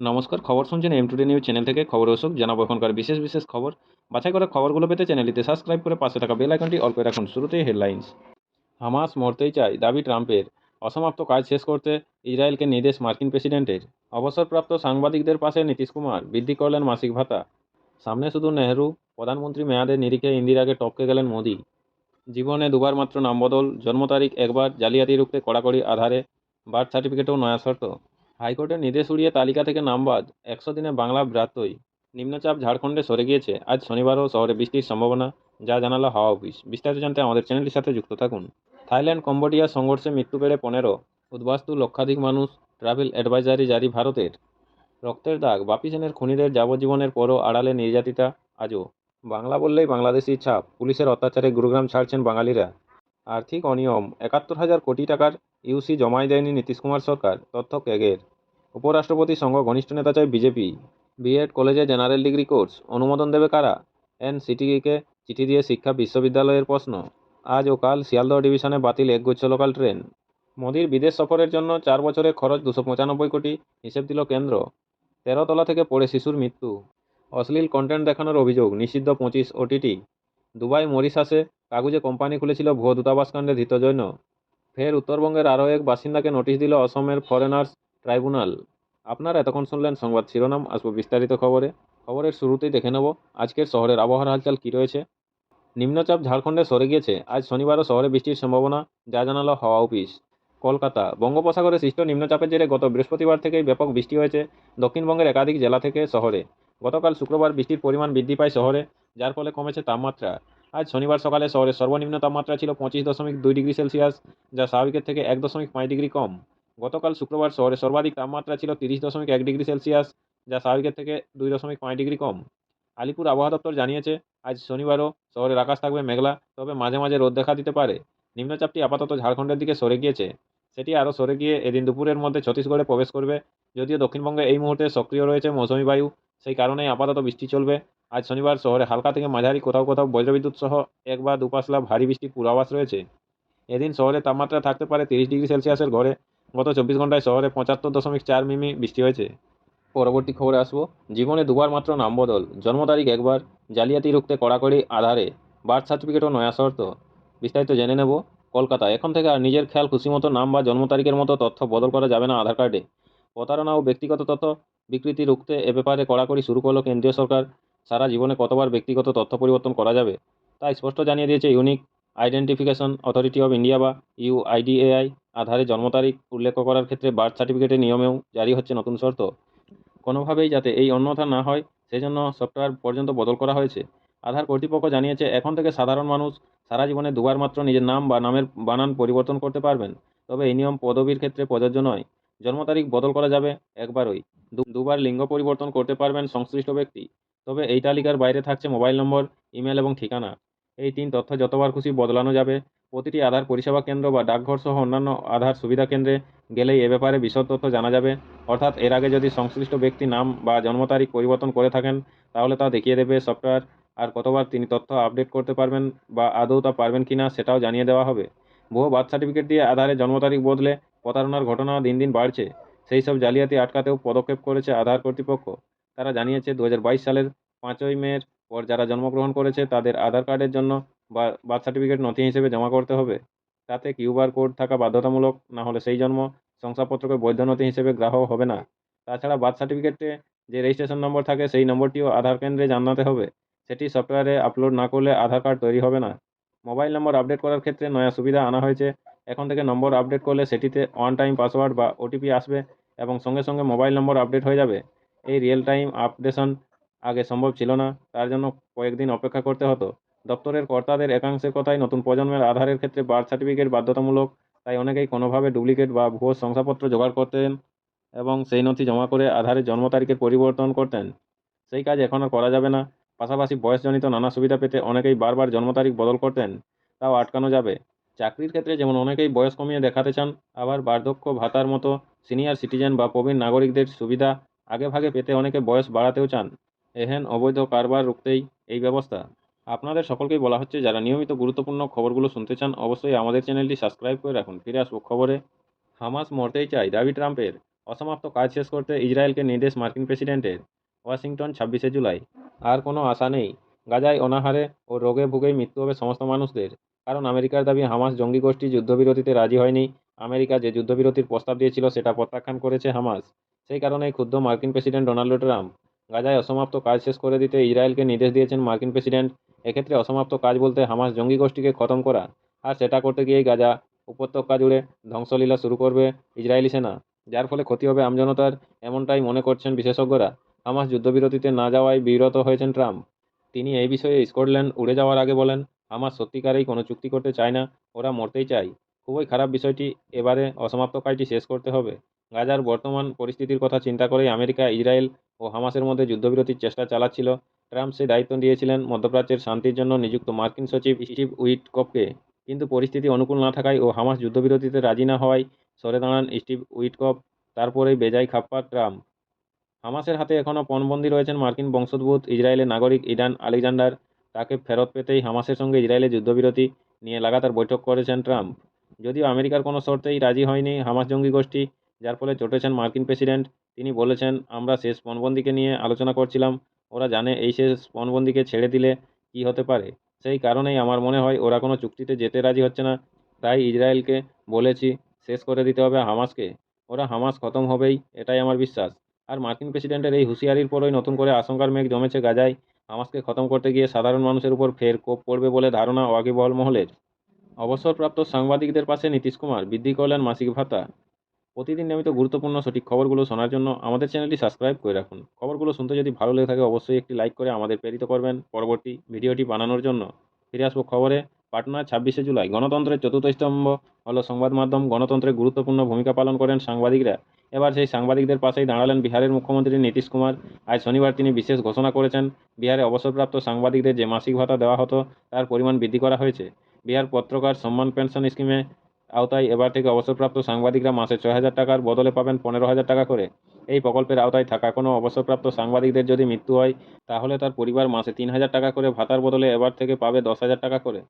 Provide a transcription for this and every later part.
নমস্কার, খবর শুনছেন এম টুডে নিউজ চ্যানেল থেকে। খবর অশোক জানাব এখনকার বিশেষ বিশেষ খবর। বাছাই করা খবরগুলো পেতে চ্যানেলটিতে সাবস্ক্রাইব করে পাশে থাকা বেল আইকনটি অল করে রাখুন। শুরুতেই হেডলাইন্স হামাস মরতেই চায় দাবি ট্রাম্পের। অসমাপ্ত কাজ শেষ করতে ইসরায়েলকে নির্দেশ মার্কিন প্রেসিডেন্টের। অবসরপ্রাপ্ত সাংবাদিকদের পাশে নীতিশ কুমার। বৃদ্ধি করলেন মাসিক ভাতা। সামনে শুধু নেহরু, প্রধানমন্ত্রী মেয়াদের নিরিখে ইন্দিরাকে টপকে গেলেন মোদি। জীবনে দুবার মাত্র নাম বদল, জন্ম তারিখ একবার, জালিয়াতি রুখতে কড়াকড়ি আধারে, বার্থ সার্টিফিকেটেও নয়া শর্ত। হাইকোর্টের নির্দেশ উড়িয়ে তালিকা থেকে নাম বাদ একশো দিনে বাংলা ব্রাতই নিম্নচাপ ঝাড়খণ্ডে সরে গিয়েছে। আজ শনিবারও শহরে বৃষ্টির সম্ভাবনা, যা জানালো হাওয়া অফিস। বিস্তারিত জানতে আমাদের চ্যানেলটির সাথে যুক্ত থাকুন। থাইল্যান্ড, কম্বোডিয়া সংঘর্ষে মৃত্যু বেড়ে পনেরো। উদ্বাস্তু লক্ষাধিক মানুষ ট্রাভেল অ্যাডভাইজারি জারি ভারতের। রক্তের দাগ, বাপি সেনের খুনিদের যাবজ্জীবনের পরও আড়ালে নির্যাতিতা আজও। বাংলা বললেই বাংলাদেশি ছাপ, পুলিশের অত্যাচারে গুরুগ্রাম ছাড়ছেন বাঙালিরা। আর্থিক অনিয়ম, একাত্তর হাজার কোটি টাকার ইউসি জমাই দেয়নি নীতিশ কুমার সরকার, তথ্য ক্যাগের উপরাষ্ট্রপতি সংঘ ঘনিষ্ঠ নেতা চায় বিজেপি। বিএড কলেজে জেনারেল ডিগ্রি কোর্স। অনুমোদন দেবে কারা? এনসিটিকে চিঠি দিয়ে শিক্ষা বিশ্ববিদ্যালয়ের প্রশ্ন। আজ ও কাল শিয়ালদহ ডিভিশনে বাতিল একগুচ্ছ লোকাল ট্রেন। মোদির বিদেশ সফরের জন্য চার বছরে খরচ দুশো পঁচানব্বই কোটি হিসেব দিল কেন্দ্র। তেরো তলা থেকে পড়ে শিশুর মৃত্যু। অশ্লীল কন্টেন্ট দেখানোর অভিযোগ, নিষিদ্ধ পঁচিশ ওটিটি দুবাই মরিশাসে কাগজে কোম্পানি খুলেছিল ভুয়ো দূতাবাস কাণ্ডে ধৃত জৈন। ফের উত্তরবঙ্গের আরও এক বাসিন্দাকে নোটিশ দিল অসমের ফরেনার্স ট্রাইব্যুনাল, আপনারা এতক্ষণ শুনলেন সংবাদ শিরোনাম, আসব বিস্তারিত খবরে। খবরের শুরুতেই দেখে নেব, আজকের শহরের আবহাওয়ার হালচাল কী রয়েছে। নিম্নচাপ ঝাড়খণ্ডে সরে গিয়েছে, আজ শনিবারও শহরে বৃষ্টির সম্ভাবনা, যা জানালো হাওয়া অফিস। কলকাতা, বঙ্গোপসাগরে সৃষ্ট নিম্নচাপের জেরে গত বৃহস্পতিবার থেকেই ব্যাপক বৃষ্টি হয়েছে, দক্ষিণবঙ্গের একাধিক জেলা থেকে শহরে। গতকাল শুক্রবার বৃষ্টির পরিমাণ বৃদ্ধি পায় শহরে, যার ফলে কমেছে তাপমাত্রা। আজ শনিবার সকালে শহরের সর্বনিম্ন তাপমাত্রা ছিল পঁচিশ দশমিক দুই ডিগ্রি সেলসিয়াস, যা স্বাভাবিকের থেকে এক দশমিক পাঁচ ডিগ্রি কম। গতকাল শুক্রবার শহরে সর্বাধিক তাপমাত্রা ছিল তিরিশ দশমিক এক ডিগ্রি সেলসিয়াস, যা স্বাভাবিকের থেকে দুই দশমিক পাঁচ ডিগ্রি কম। আলিপুর আবহাওয়া দপ্তর জানিয়েছে, আজ শনিবারও শহরের আকাশ থাকবে মেঘলা, তবে মাঝে মাঝে রোদ দেখা দিতে পারে। নিম্নচাপটি আপাতত ঝাড়খণ্ডের দিকে সরে গিয়েছে। সেটি আরও সরে গিয়ে এদিন দুপুরের মধ্যে ছত্তিশগড়ে প্রবেশ করবে, যদিও দক্ষিণবঙ্গে এই মুহূর্তে সক্রিয় রয়েছে মৌসুমি বায়ু। সেই কারণেই আপাতত বৃষ্টি চলবে। আজ শনিবার শহরে হালকা থেকে মাঝারি কোথাও কোথাও বজ্রবিদ্যুৎ সহ এক বা দুপাশলা ভারী বৃষ্টির পূর্বাভাস রয়েছে। এদিন শহরে তাপমাত্রা থাকতে পারে তিরিশ ডিগ্রি সেলসিয়াসের ঘরে গত চব্বিশ ঘন্টায় শহরে পঁচাত্তর দশমিক চার মিমি বৃষ্টি হয়েছে। পরবর্তী খবরে আসব। জীবনে দুবার মাত্র নাম বদল। জন্ম তারিখ একবার, জালিয়াতি রুখতে কড়াকড়ি আধারে, বার্থ সার্টিফিকেট ও নয়া শর্ত। বিস্তারিত জেনে নেব কলকাতা এখন থেকে আর নিজের খেয়াল, খুশি মতো নাম বা জন্ম তারিখের মতো তথ্য বদল করা যাবে না আধার কার্ডে। প্রতারণা ও ব্যক্তিগত তথ্য বিকৃতি রুখতে এ ব্যাপারে কড়াকড়ি শুরু করল কেন্দ্রীয় সরকার। সারা জীবনে কতবার ব্যক্তিগত তথ্য পরিবর্তন করা যাবে তাই স্পষ্ট জানিয়ে দিয়েছে unique identification authority of India বা ইউআইডিএআই আধারে জন্ম তারিখ উল্লেখ করার ক্ষেত্রে বার্থ সার্টিফিকেটের নিয়মেও জারি হচ্ছে নতুন শর্ত। কোনোভাবেই যাতে এই অন্যথা না হয়, সেজন্য সফটওয়্যার পর্যন্ত বদল করা হয়েছে। আধার কর্তৃপক্ষ জানিয়েছে, এখন থেকে সাধারণ মানুষ সারা জীবনে দুবার মাত্র নিজের নাম বা নামের বানান পরিবর্তন করতে পারবেন। তবে এই নিয়ম পদবীর ক্ষেত্রে প্রযোজ্য নয়। জন্ম তারিখ বদল করা যাবে একবারই। দুবার লিঙ্গ পরিবর্তন করতে পারবেন সংশ্লিষ্ট ব্যক্তি। তবে এই তালিকার বাইরে থাকছে মোবাইল নম্বর, ইমেল এবং ঠিকানা। এই তিন তথ্য যতবার খুশি বদলানো যাবে। প্রতিটি আধার পরিষেবা কেন্দ্র বা ডাকঘর সহ অন্যান্য আধার সুবিধা কেন্দ্রে গেলেই এ ব্যাপারে বিশদ তথ্য জানা যাবে। অর্থাৎ এর আগে যদি সংশ্লিষ্ট ব্যক্তি নাম বা জন্ম তারিখ পরিবর্তন করে থাকেন, তাহলে তা দেখিয়ে দেবে সফটওয়্যার আর কতবার তিনি তথ্য আপডেট করতে পারবেন বা আদৌ তা পারবেন কি না সেটাও জানিয়ে দেওয়া হবে। বহু বার্থ সার্টিফিকেট দিয়ে আধারে জন্ম তারিখ বদলে প্রতারণার ঘটনা দিন দিন বাড়ছে। সেই সব জালিয়াতি আটকাতেও পদক্ষেপ করেছে আধার কর্তৃপক্ষ। তারা জানিয়েছে দু হাজার বাইশ সালের পাঁচই মের পর যারা জন্মগ্রহণ করেছে, তাদের আধার কার্ডের জন্য বা বার্থ সার্টিফিকেট নথি হিসেবে জমা করতে হবে। তাতে কিউআর কোড থাকা বাধ্যতামূলক, না হলে সেই জন্ম শংসাপত্রকে বৈধ নথি হিসেবে গ্রাহক হবে না। তাছাড়া বার্থ সার্টিফিকেটে যে রেজিস্ট্রেশন নম্বর থাকে, সেই নম্বরটিও আধার কেন্দ্রে জানাতে হবে। সেটি সফটওয়্যারে আপলোড না করলে আধার কার্ড তৈরি হবে না। মোবাইল নম্বর আপডেট করার ক্ষেত্রে নয়া সুবিধা আনা হয়েছে। এখন থেকে নম্বর আপডেট করলে সেটিতে ওয়ান টাইম পাসওয়ার্ড বা ওটিপি আসবে এবং সঙ্গে সঙ্গে মোবাইল নম্বর আপডেট হয়ে যাবে। এই রিয়েল টাইম আপডেশন আগে সম্ভব ছিল না। তার জন্য কয়েকদিন অপেক্ষা করতে হতো। দপ্তরের কর্তাদের একাংশের কথাই নতুন প্রজন্মের আধারের ক্ষেত্রে বার্থ সার্টিফিকেট বাধ্যতামূলক, তাই অনেকেই কোনোভাবে ডুপ্লিকেট বা ভুয়ো শংসাপত্র জোগাড় করতেন এবং সেই নথি জমা করে আধারের জন্ম তারিখের পরিবর্তন করতেন। সেই কাজ এখন আর করা যাবে না। পাশাপাশি বয়সজনিত নানা সুবিধা পেতে অনেকেই বারবার জন্ম তারিখ বদল করতেন, তাও আটকানো যাবে। চাকরির ক্ষেত্রে যেমন অনেকেই বয়স কমিয়ে দেখাতে চান, আবার বার্ধক্য ভাতার মতো সিনিয়র সিটিজেন বা প্রবীণ নাগরিকদের সুবিধা আগে ভাগে পেতে অনেকে বয়স বাড়াতেও চান। এহেন অবৈধ কারবার রুখতেই এই ব্যবস্থা। আপনাদের সকলকেই বলা হচ্ছে, যারা নিয়মিত গুরুত্বপূর্ণ খবরগুলো শুনতে চান, অবশ্যই আমাদের চ্যানেলটি সাবস্ক্রাইব করে রাখুন। ফিরে আসব খবরে। হামাস মরতেই চাই, দাবি ট্রাম্পের। অসমাপ্ত কাজ শেষ করতে ইসরায়েলকে নির্দেশ মার্কিন প্রেসিডেন্টের। ওয়াশিংটন, ছাব্বিশে জুলাই। আর কোনো আশা নেই। গাজায় অনাহারে ও রোগে ভুগেই মৃত্যু হবে সমস্ত মানুষদের। কারণ আমেরিকার দাবি, হামাস জঙ্গি গোষ্ঠী যুদ্ধবিরতিতে রাজি হয়নি। আমেরিকা যে যুদ্ধবিরতির প্রস্তাব দিয়েছিল, সেটা প্রত্যাখ্যান করেছে হামাস। সেই কারণেই ক্ষুব্ধ মার্কিন প্রেসিডেন্ট ডোনাল্ড ট্রাম্প। গাজায় অসমাপ্ত কাজ শেষ করে দিতে ইসরায়েলকে নির্দেশ দিয়েছেন মার্কিন প্রেসিডেন্ট। এক্ষেত্রে অসমাপ্ত কাজ বলতে হামাস জঙ্গি গোষ্ঠীকে খতম করা আর সেটা করতে গিয়েই গাজা উপত্যকা জুড়ে ধ্বংসলীলা শুরু করবে ইসরায়েলি সেনা, যার ফলে ক্ষতি হবে আমজনতার, এমনটাই মনে করছেন বিশেষজ্ঞরা। হামাস যুদ্ধবিরতিতে না যাওয়ায় বিরত হয়েছেন ট্রাম্প। তিনি এই বিষয়ে স্কটল্যান্ড উড়ে যাওয়ার আগে বলেন, হামাস সত্যিকারেই কোনো চুক্তি করতে চায় না, ওরা মরতেই চায়। খুবই খারাপ বিষয়টি, এবারে অসমাপ্ত কাজটি শেষ করতে হবে। গাজার বর্তমান পরিস্থিতির কথা চিন্তা করেই আমেরিকা, ইসরায়েল ও হামাসের মধ্যে যুদ্ধবিরতির চেষ্টা চালাচ্ছিল। ট্রাম্প সেই দায়িত্ব দিয়েছিলেন মধ্যপ্রাচ্যের শান্তির জন্য নিযুক্ত মার্কিন সচিব স্টিভ উইটকপকে কিন্তু পরিস্থিতি অনুকূল না থাকায় ও হামাস যুদ্ধবিরতিতে রাজি না হওয়ায় সরে দাঁড়ান স্টিভ উইটকপ তারপরেই বেজায় খাপ্পা ট্রাম্প। হামাসের হাতে এখনও পণবন্দী রয়েছেন মার্কিন বংশোদ্ভূত ইসরায়েলের নাগরিক ইডান আলেকজান্ডার। তাকে ফেরত পেতেই হামাসের সঙ্গে ইসরায়েলের যুদ্ধবিরতি নিয়ে লাগাতার বৈঠক করেছেন ট্রাম্প। যদিও আমেরিকার কোনো শর্তেই রাজি হয়নি হামাস জঙ্গি গোষ্ঠী, যার ফলে চটেছেন মার্কিন প্রেসিডেন্ট। তিনি বলেছেন, আমরা শেষ পণবন্দিকে নিয়ে আলোচনা করছিলাম। ওরা জানে এই শেষ পণবন্দিকে ছেড়ে দিলে কি হতে পারে। সেই কারণেই আমার মনে হয় ওরা কোনো চুক্তিতে যেতে রাজি হচ্ছে না। তাই ইসরায়েলকে বলেছি, শেষ করে দিতে হবে হামাসকে। ওরা হামাস খতম হবেই, এটাই আমার বিশ্বাস। আর মার্কিন প্রেসিডেন্টের এই হুঁশিয়ারির পরই নতুন করে আশঙ্কার মেঘ জমেছে গাজায়। হামাসকে খতম করতে গিয়ে সাধারণ মানুষের উপর ফের কোপ পড়বে বলে ধারণা ওয়াকিবহল মহলের। অবসরপ্রাপ্ত সাংবাদিকদের পাশে নীতিশ কুমার বৃদ্ধি করলেন মাসিক ভাতা। প্রতিদিন নিয়মিত গুরুত্বপূর্ণ সঠিক খবরগুলো শোনার জন্য আমাদের চ্যানেলটি সাবস্ক্রাইব করে রাখুন। খবরগুলো শুনতে যদি ভালো লেগে থাকে, অবশ্যই একটি লাইক করে আমাদের প্রেরিত করবেন। পরবর্তী ভিডিওটি বানানোর জন্য ফিরে আসব খবরে পাটনা ছাব্বিশে জুলাই। গণতন্ত্রের চতুর্থ স্তম্ভ হলো সংবাদ মাধ্যম। গণতন্ত্রে গুরুত্বপূর্ণ ভূমিকা পালন করেন সাংবাদিকরা। এবার সেই সাংবাদিকদের পাশেই দাঁড়ালেন বিহারের মুখ্যমন্ত্রী নীতিশ কুমার। আজ শনিবার তিনি বিশেষ ঘোষণা করেছেন, বিহারে অবসরপ্রাপ্ত সাংবাদিকদের যে মাসিক ভাতা দেওয়া হতো, তার পরিমাণ বৃদ্ধি করা হয়েছে। বিহার পত্রকার সম্মান পেনশন স্কিমে আওতায় এবার থেকে অবসরপ্রাপ্ত সাংবাদিকরা মাসে ছয় হাজার টাকার বদলে পাবেন পনেরো হাজার টাকা করে। এই প্রকল্পের আওতায় থাকা কোনো অবসরপ্রাপ্ত সাংবাদিকদের যদি মৃত্যু হয়, তাহলে তার পরিবার মাসে তিন হাজার টাকা করে ভাতার বদলে এবার থেকে পাবে দশ হাজার টাকা করে।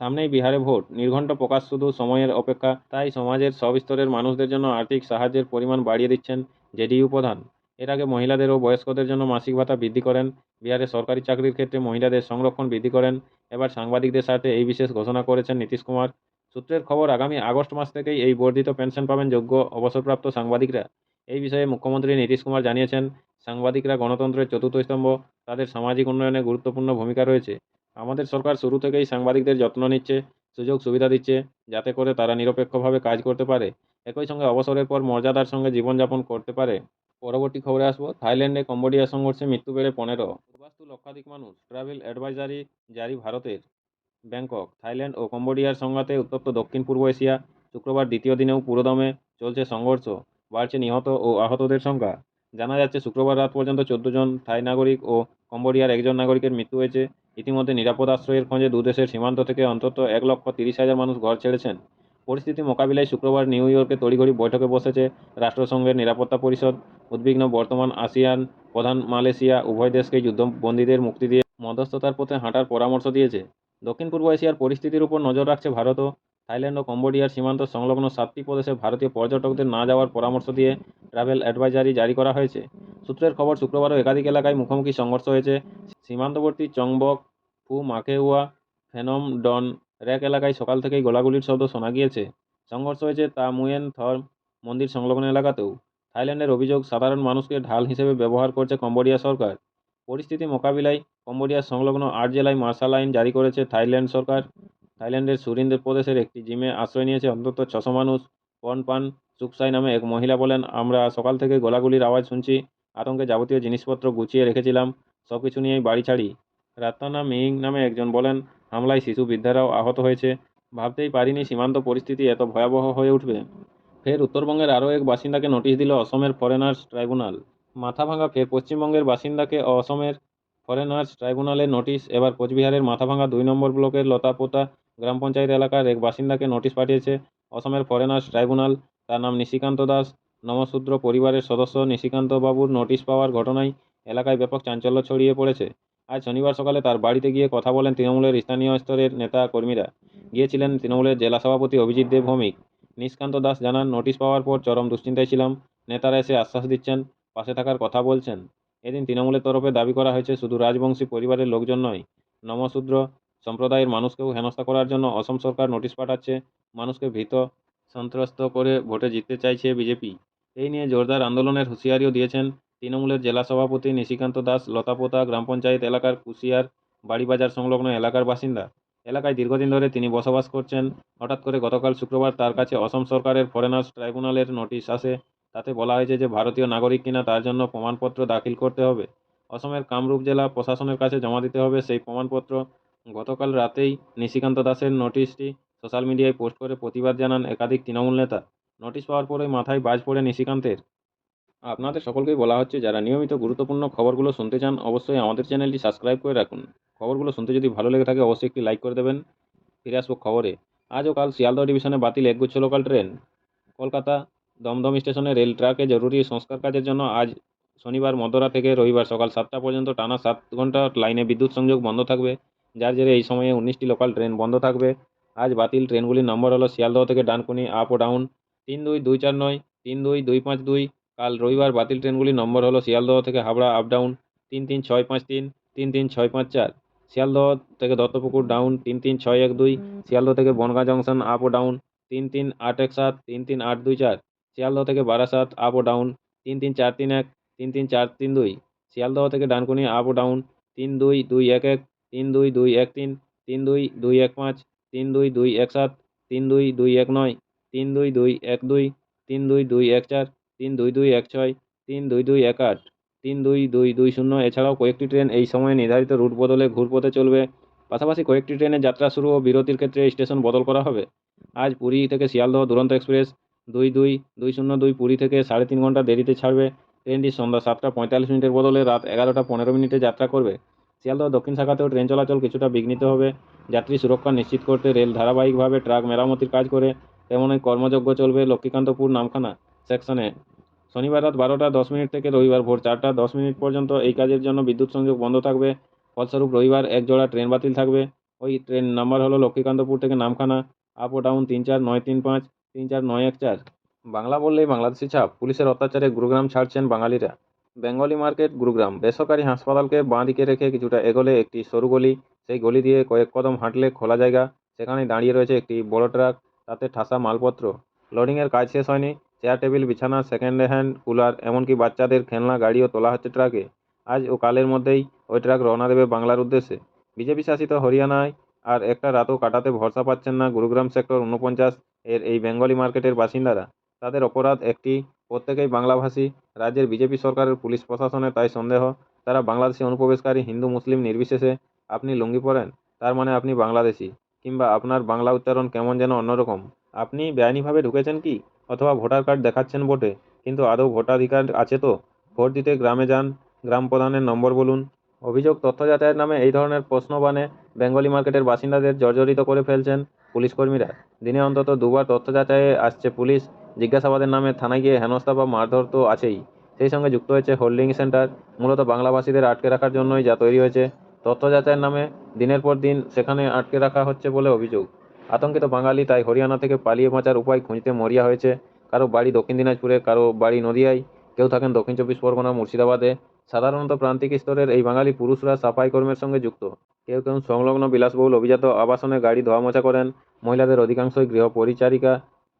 সামনেই বিহারে ভোট, নির্ঘণ্ট প্রকাশ শুধু সময়ের অপেক্ষা, তাই সমাজের সব স্তরের মানুষদের জন্য আর্থিক সাহায্যের পরিমাণ বাড়িয়ে দিচ্ছেন জেডিইউ প্রধান। এর আগে মহিলাদের ও বয়স্কদের জন্য মাসিক ভাতা বৃদ্ধি করেন। বিহারে সরকারি চাকরির ক্ষেত্রে মহিলাদের সংরক্ষণ বৃদ্ধি করেন। এবার সাংবাদিকদের সাথে এই বিশেষ ঘোষণা করেছেন নীতিশ কুমার। সূত্রের খবর, আগামী আগস্ট মাস থেকেই এই বর্ধিত পেনশন পাবেন যোগ্য অবসরপ্রাপ্ত সাংবাদিকরা। এই বিষয়ে মুখ্যমন্ত্রী নীতিশ কুমার জানিয়েছেন, সাংবাদিকরা গণতন্ত্রের চতুর্থ স্তম্ভ, তাদের সামাজিক উন্নয়নে গুরুত্বপূর্ণ ভূমিকা রয়েছে। আমাদের সরকার শুরু থেকেই সাংবাদিকদের যত্ন নিচ্ছে, সুযোগ সুবিধা দিচ্ছে, যাতে করে তারা নিরপেক্ষভাবে কাজ করতে পারে। একই সঙ্গে অবসরের পর মর্যাদার সঙ্গে জীবনযাপন করতে পারে। পরবর্তী খবরে আসব, থাইল্যান্ডে কম্বোডিয়া সংঘর্ষে মৃত্যু বেড়ে পনেরো। বাস্তু লক্ষাধিক মানুষ, ট্রাভেল অ্যাডভাইজারি জারি ভারতের। ব্যাংকক, থাইল্যান্ড ও কম্বোডিয়ার সংঘাতে উত্তপ্ত দক্ষিণ পূর্ব এশিয়া শুক্রবার দ্বিতীয় দিনেও পুরোদমে চলছে সংঘর্ষ, বাড়ছে নিহত ও আহতদের সংখ্যা। জানা যাচ্ছে, শুক্রবার রাত পর্যন্ত চোদ্দ জন থাই নাগরিক ও কম্বোডিয়ার একজন নাগরিকের মৃত্যু হয়েছে। ইতিমধ্যে নিরাপদ আশ্রয়ের খোঁজে দুদেশের সীমান্ত থেকে অন্তত এক লক্ষ তিরিশ হাজার মানুষ ঘর ছেড়েছেন। পরিস্থিতি মোকাবিলায় শুক্রবার নিউ ইয়র্কে তড়িঘড়ি বৈঠকে বসেছে রাষ্ট্রসংঘের নিরাপত্তা পরিষদ। উদ্বিগ্ন বর্তমান আসিয়ান, প্রধান মালয়েশিয়া, উভয় দেশকেই যুদ্ধবন্দীদের মুক্তি দিয়ে মধ্যস্থতার পথে হাঁটার পরামর্শ দিয়েছে। দক্ষিণ পূর্ব এশিয়ার পরিস্থিতির উপর নজর রাখছে ভারতও থাইল্যান্ড ও কম্বোডিয়ার সীমান্ত সংলগ্ন সাতটি প্রদেশে ভারতীয় পর্যটকদের না যাওয়ার পরামর্শ দিয়ে ট্রাভেল অ্যাডভাইজারি জারি করা হয়েছে। সূত্রের খবর, শুক্রবারও একাধিক এলাকায় মুখোমুখি সংঘর্ষ হয়েছে। সীমান্তবর্তী চংবক, ফু, মাখেউয়া, ফেনম, ডন র্যাক এলাকায় সকাল থেকেই গোলাগুলির শব্দ শোনা গিয়েছে। সংঘর্ষ হয়েছে তা মুয়েন থর মন্দির সংলগ্ন এলাকাতেও। থাইল্যান্ডের অভিযোগ, সাধারণ মানুষকে ঢাল হিসেবে ব্যবহার করছে কম্বোডিয়া সরকার। পরিস্থিতি মোকাবিলায় কম্বোডিয়ার সংলগ্ন আট জেলায় মার্শাল আইন জারি করেছে থাইল্যান্ড সরকার। থাইল্যান্ডের সুরিন্দ্র প্রদেশের একটি জিমে আশ্রয় নিয়েছে অন্তত ছশো মানুষ। পন পান সুকসাই নামে এক মহিলা বলেন, আমরা সকাল থেকে গোলাগুলির আওয়াজ শুনছি। আতঙ্কে যাবতীয় জিনিসপত্র গুছিয়ে রেখেছিলাম। সব কিছু নিয়েই বাড়ি ছাড়ি। রাত্তানা মিং নামে একজন বলেন, হামলায় শিশু বৃদ্ধারাও আহত হয়েছে। ভাবতেই পারিনি সীমান্ত পরিস্থিতি এত ভয়াবহ হয়ে উঠবে। ফের উত্তরবঙ্গের আরও এক বাসিন্দাকে নোটিশ দিল অসমের ফরেনার্স ট্রাইব্যুনাল। মাথাভাঙা ফের পশ্চিমবঙ্গের বাসিন্দাকে অসমের ফরেনার্স ট্রাইব্যুনালের নোটিশ এবার কোচবিহারের মাথাভাঙা দুই নম্বর ব্লকের লতাপোতা গ্রাম পঞ্চায়েত এলাকার এক বাসিন্দাকে নোটিশ পাঠিয়েছে। অসমের ফরেনার্স ট্রাইব্যুনাল তার নাম নিশিকান্ত দাস। নমশূদ্র পরিবারের সদস্য নিশিকান্ত বাবুর নোটিশ পাওয়ার ঘটনায় এলাকায় ব্যাপক চাঞ্চল্য ছড়িয়ে পড়েছে। আজ শনিবার সকালে তার বাড়িতে গিয়ে কথা বলেন তৃণমূলের স্থানীয় স্তরের নেতা কর্মীরা। গিয়েছিলেন তৃণমূলের জেলা সভাপতি অভিজিৎ দেব ভৌমিক। নিষ্কান্ত দাস জানান নোটিশ পাওয়ার পর চরম দুশ্চিন্তায় ছিলাম। নেতারা এসে আশ্বাস দিচ্ছেন, পাশে থাকার কথা বলছেন। এদিন তৃণমূলের তরফে দাবি করা হয়েছে, শুধু রাজবংশী পরিবারের লোকজন নয়, নমশূদ্র সম্প্রদায়ের মানুষকেও হেনস্থা করার জন্য অসম সরকার নোটিশ পাঠাচ্ছে। মানুষকে ভীত সন্ত্রস্ত করে ভোটে জিততে চাইছে বিজেপি। এই নিয়ে জোরদার আন্দোলনের হুঁশিয়ারিও দিয়েছেন তৃণমূলের জেলা সভাপতি নিশিকান্ত দাস, লতাপোতা গ্রাম পঞ্চায়েত এলাকার কুশিয়ার বাড়িবাজার সংলগ্ন এলাকার বাসিন্দা। এলাকায় দীর্ঘদিন ধরে তিনি বসবাস করছেন। হঠাৎ করে গতকাল শুক্রবার তার কাছে অসম সরকারের ফরেনার্স ট্রাইব্যুনালের নোটিশ আসে। তাতে বলা হয়েছে যে ভারতীয় নাগরিক কিনা তার জন্য প্রমাণপত্র দাখিল করতে হবে। অসমের কামরূপ জেলা প্রশাসনের কাছে জমা দিতে হবে সেই প্রমাণপত্র। গতকাল রাতেই নিশিকান্ত দাসের নোটিশটি সোশ্যাল মিডিয়ায় পোস্ট করে প্রতিবাদ জানান একাধিক তৃণমূল নেতা। নোটিশ পাওয়ার পরে মাথায় বাজ পড়ে নিশিকান্তের। আপনাদের সকলকেই বলা হচ্ছে, যারা নিয়মিত গুরুত্বপূর্ণ খবরগুলো শুনতে চান, অবশ্যই আমাদের চ্যানেলটি সাবস্ক্রাইব করে রাখুন। খবরগুলো শুনতে যদি ভালো লেগে থাকে, অবশ্যই একটি লাইক করে দেবেন। ফিরে আসব খবরে। আজ ও কাল শিয়ালদহ ডিভিশনে বাতিল একগুচ্ছ লোকাল ট্রেন। কলকাতা দমদম স্টেশনে রেল ট্র্যাকে জরুরি সংস্কার কাজের জন্য আজ শনিবার মধ্যরাত থেকে রবিবার সকাল সাতটা পর্যন্ত টানা সাত ঘণ্টা লাইনে বিদ্যুৎ সংযোগ বন্ধ থাকবে। যার জেরে এই সময়ে উনিশটি লোকাল ট্রেন বন্ধ থাকবে। আজ বাতিল ট্রেনগুলির নম্বর হলো শিয়ালদহ থেকে ডানকুনি আপ ও ডাউন তিন দুই দুই চার নয় তিন দুই দুই পাঁচ দুই। কাল রবিবার বাতিল ট্রেনগুলির নম্বর হলো শিয়ালদহ থেকে হাবড়া আপ ডাউন তিন তিন ছয় পাঁচ তিন তিন তিন ছয় পাঁচ চার। শিয়ালদহ থেকে দত্তপুকুর ডাউন তিন তিন ছয় এক দুই। শিয়ালদহ থেকে বনগাঁ জংশন আপ ও ডাউন তিন তিন আট এক সাত তিন তিন আট দুই চার। শিয়ালদহ থেকে বারাসাত আপ ও ডাউন তিন তিন চার তিন এক তিন তিন চার তিন দুই শিয়ালদহ থেকে ডানকুনি আপ ও ডাউন তিন দুই দুই এক এক তিন দুই দুই এক তিন তিন দুই দুই এক পাঁচ তিন দুই দুই এক সাত তিন দুই দুই এক নয় তিন দুই দুই এক দুই তিন দুই দুই এক চার তিন দুই দুই এক ছয় তিন দুই দুই এক আট তিন দুই দুই দুই শূন্য এছাড়াও কয়েকটি ট্রেন এই সময়ে নির্ধারিত রুট বদলে ঘুরপথে চলবে পাশাপাশি কয়েকটি ট্রেনের যাত্রা শুরু ও বিরতির ক্ষেত্রে স্টেশন বদল করা হবে আজ পুরী থেকে শিয়ালদহ দুরন্ত এক্সপ্রেস দুই দুই দুই শূন্য দুই পুরী থেকে সাড়ে তিন ঘণ্টা দেরিতে ছাড়বে। ট্রেনটি সন্ধ্যা সাতটা পঁয়তাল্লিশ মিনিটের বদলে রাত এগারোটা পনেরো মিনিটে যাত্রা করবে। শিয়ালদহ দক্ষিণ শাখাতেও ট্রেন চলাচল কিছুটা বিঘ্নিত হবে। যাত্রী সুরক্ষা নিশ্চিত করতে রেল ধারাবাহিকভাবে ট্রাক মেরামতির কাজ করে, তেমনই কর্মযজ্ঞ চলবে লক্ষ্মীকান্তপুর নামখানা সেকশনে। শনিবার রাত বারোটা দশ মিনিট থেকে রবিবার ভোর চারটা দশ মিনিট পর্যন্ত এই কাজের জন্য বিদ্যুৎ সংযোগ বন্ধ থাকবে। ফলস্বরূপ রবিবার এক জোড়া ট্রেন বাতিল থাকবে। ওই ট্রেন নাম্বার হলো লক্ষ্মীকান্তপুর থেকে নামখানা, আপ ও ডাউন তিন চার নয় তিন পাঁচ। তিন চার নয় এক চার। বাংলা বললেই বাংলাদেশি ছাপ। পুলিশের অত্যাচারে গুরুগ্রাম ছাড়ছেন বাঙালিরা। Bengali market, Gurugram. বেসরকারি হাসপাতালকে বাঁ দিকে রেখে কিছুটা এগোলে একটি সরু গলি। সেই গলি দিয়ে কয়েক কদম হাঁটলে খোলা জায়গা। সেখানে দাঁড়িয়ে রয়েছে একটি বড় ট্রাক, তাতে ঠাসা মালপত্র। লোডিংয়ের কাজ শেষ হয়নি। চেয়ার, টেবিল, বিছানা সেকেন্ড হ্যান্ড কুলার এমনকি বাচ্চাদের খেলনা, গাড়িও তোলা হচ্ছে ট্রাকে। আজ ও কালের মধ্যেই ওই ট্রাক রওনা দেবে বাংলার উদ্দেশ্যে। বিজেপি শাসিত হরিয়ানায় আর একটা রাতও কাটাতে ভরসা পাচ্ছেন না গুরুগ্রাম সেক্টর উনপঞ্চাশ এর এই বেঙ্গলি মার্কেটের বাসিন্দারা। তাদের অপরাধ একটি। প্রত্যেকেই বাংলাভাষী। রাজ্যের বিজেপি সরকারের পুলিশ প্রশাসনে তাই সন্দেহ। তারা বাংলাদেশি অনুপ্রবেশকারী, হিন্দু, মুসলিম নির্বিশেষে আপনি লুঙ্গি পরেন। তার মানে আপনি বাংলাদেশি। কিংবা আপনার বাংলা উচ্চারণ কেমন যেন অন্যরকম। আপনি বেআইনিভাবে ঢুকেছেন কি? অথবা ভোটার কার্ড দেখাচ্ছেন ভোটে। কিন্তু আদৌ ভোটাধিকার আছে তো? ভোট দিতে গ্রামে যান, গ্রাম প্রধানের নম্বর বলুন। অভিযোগ তথ্য যাচাইয়ের নামে এই ধরনের প্রশ্ন বানে বেঙ্গলি মার্কেটের বাসিন্দাদের জর্জরিত করে ফেলছেন। পুলিশ কর্মীরা। দিনে অন্তত দুবার তথ্য যাচাইয়ে আসছে পুলিশ। জিজ্ঞাসাবাদের নামে থানায় গিয়ে হেনস্থা বা মারধর তো আছেই। সেই সঙ্গে যুক্ত হয়েছে হোল্ডিং সেন্টার। মূলত বাংলাভাষীদের আটকে রাখার জন্যই যা তৈরি হয়েছে। তথ্য যাচাইয়ের নামে দিনের পর দিন সেখানে আটকে রাখা হচ্ছে বলে অভিযোগ। আতঙ্কিত বাঙালি তাই হরিয়ানা থেকে পালিয়ে বাঁচার উপায় খুঁজতে মরিয়া হয়েছে। কারও বাড়ি দক্ষিণ দিনাজপুরে কারও বাড়ি নদিয়ায়। কেউ থাকেন দক্ষিণ চব্বিশ পরগনা, মুর্শিদাবাদে। সাধারণত প্রান্তিক স্তরের এই বাঙালি পুরুষরা সাফাই কর্মের সঙ্গে যুক্ত। কেউ কেউ সংলগ্ন বিলাসবহুল অভিজাত আবাসনে গাড়ি ধোয়া মোছা করেন। মহিলাদের অধিকাংশই গৃহ পরিচারিকা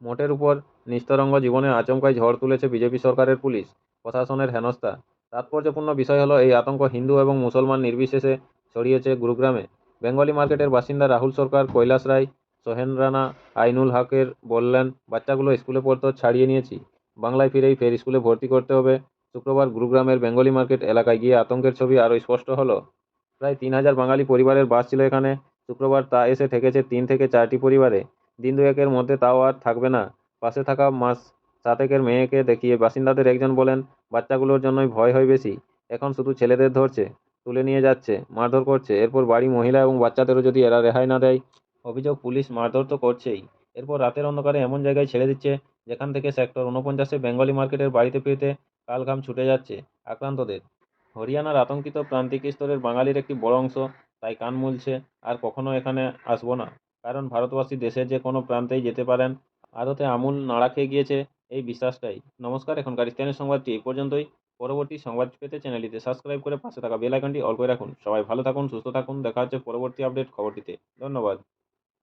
মোটের উপর নিস্তরঙ্গ জীবনে আচমকাই ঝড় তুলেছে বিজেপি সরকারের পুলিশ, প্রশাসনের হেনস্থা। তাৎপর্যপূর্ণ বিষয় হলো, এই আতঙ্ক হিন্দু এবং মুসলমান নির্বিশেষে ছড়িয়েছে গুরুগ্রামে। বেঙ্গলি মার্কেটের বাসিন্দা রাহুল সরকার, কৈলাস রায়, সোহেন রানা, আইনুল হকের বললেন, বাচ্চাগুলো স্কুলে পড়তো, ছাড়িয়ে নিয়েছি। বাংলায় ফিরেই ফের স্কুলে ভর্তি করতে হবে। শুক্রবার গুরুগ্রামের বেঙ্গলি মার্কেট এলাকায় গিয়ে আতঙ্কের ছবি আরও স্পষ্ট হলো। প্রায় তিন হাজার বাঙালি পরিবারের বাস ছিল এখানে। শুক্রবার তা এসে ঠেকেছে তিন থেকে চারটি পরিবারে। দিন দুয়েকের মধ্যে তাও আর থাকবে না। পাশে থাকা মাস সাতেকের মেয়েকে দেখিয়ে বাসিন্দাদের একজন বলেন, বাচ্চাগুলোর জন্যই ভয় হয় বেশি। এখন শুধু ছেলেদের ধরছে, তুলে নিয়ে যাচ্ছে, মারধর করছে। এরপর বাড়ি মহিলা এবং বাচ্চাদেরও যদি এরা রেহাই না দেয়, অভিযোগ পুলিশ মারধর তো করছেই। এরপর রাতের অন্ধকারে এমন জায়গায় ছেড়ে দিচ্ছে যেখান থেকে সেক্টর উনপঞ্চাশে বেঙ্গলি মার্কেটের বাড়িতে ফিরতে কালঘাম ছুটে যাচ্ছে আক্রান্তদের। হরিয়ানার আতঙ্কিত প্রান্তিক স্তরের বাঙালির একটি বড় অংশ তাই কান মুলছে, আর কখনো এখানে আসব না। কারণ ভারতবাসী দেশের যে কোনো প্রান্তেই যেতে পারেন আদতে আমূল নাড়া খেয়ে গিয়েছে এই বিশ্বাসটাই। নমস্কার, এখনকার স্থানীয় সংবাদটি এই পর্যন্তই। পরবর্তী সংবাদ পেতে চ্যানেলটিতে সাবস্ক্রাইব করে পাশে থাকা বেল আইকনটি অল করে রাখুন। সবাই ভালো থাকুন, সুস্থ থাকুন। দেখা হচ্ছে পরবর্তী আপডেট খবরটিতে। ধন্যবাদ।